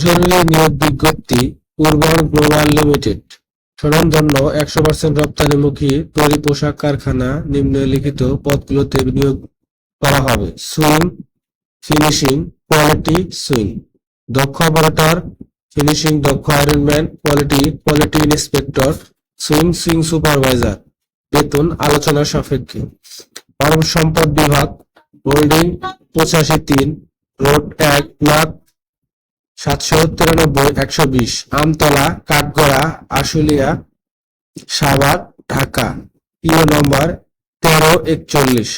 জরুরি নিয়োগ বিজ্ঞপ্তি উর্বান গ্লোবাল লিমিটেড। স্বনামধন্য একশো পার্সেন্ট রপ্তানিমুখী তৈরি পোশাক কারখানা নিম্নলিখিত পদগুলোতে নিয়োগ করা হবে। Sewing, finishing, quality sewing. দক্ষ অপারেটর, ফিনিশিং দক্ষ ironman quality quality inspector, sewing sewing supervisor. বেতন আলোচনা সাপেক্ষে। মানব সম্পদ বিভাগ, হোল্ডিং পঁচাশি তিন, রোড এক লাখ সাতশো তিরানব্বই, একশো বিশ, আমতলা, কাঠগড়া, আশুলিয়া, সাভার, ঢাকা। পিও নম্বর তেরো একচল্লিশ।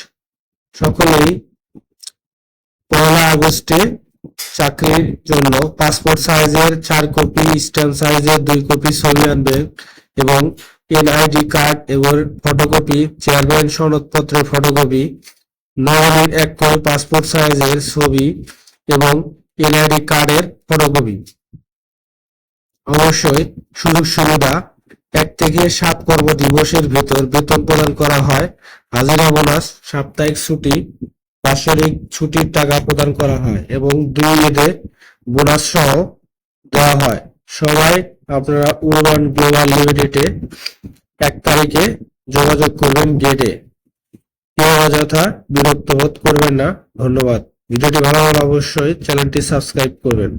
সকলেই পয়লা আগস্টে চাকরির জন্য পাসপোর্ট সাইজের চার কপি, স্ট্যাম্প সাইজের দুই কপি ছবি আনবেন এবং এনআইডি কার্ড এবং ফটোকপি, চেয়ারম্যান সনদপত্রের ফটোকপি নমিনির এক কপি পাসপোর্ট সাইজের ছবি এবং এনআইডি কার্ডের ফটোকপি অবশ্যই সুযোগ সুবিধা, এক থেকে সাত কর্ম দিবসের ভেতর বেতন প্রদান করা হয়। হাজিরা বোনাস, সাপ্তাহিক ছুটি, বাৎসরিক ছুটির টাকা প্রদান করা হয় এবং দুই ঈদে বোনাস সহ দেওয়া হয়। সবাই আপনারা উড়বান গ্লোবাল লিমিটেডে এক তারিখে যোগাযোগ করবেন গেটে কেউ অযথা বিরক্ত বোধ করবেন না। ধন্যবাদ। ভিডিওটি ভালো হলে অবশ্যই চ্যানেলটি সাবস্ক্রাইব করবেন।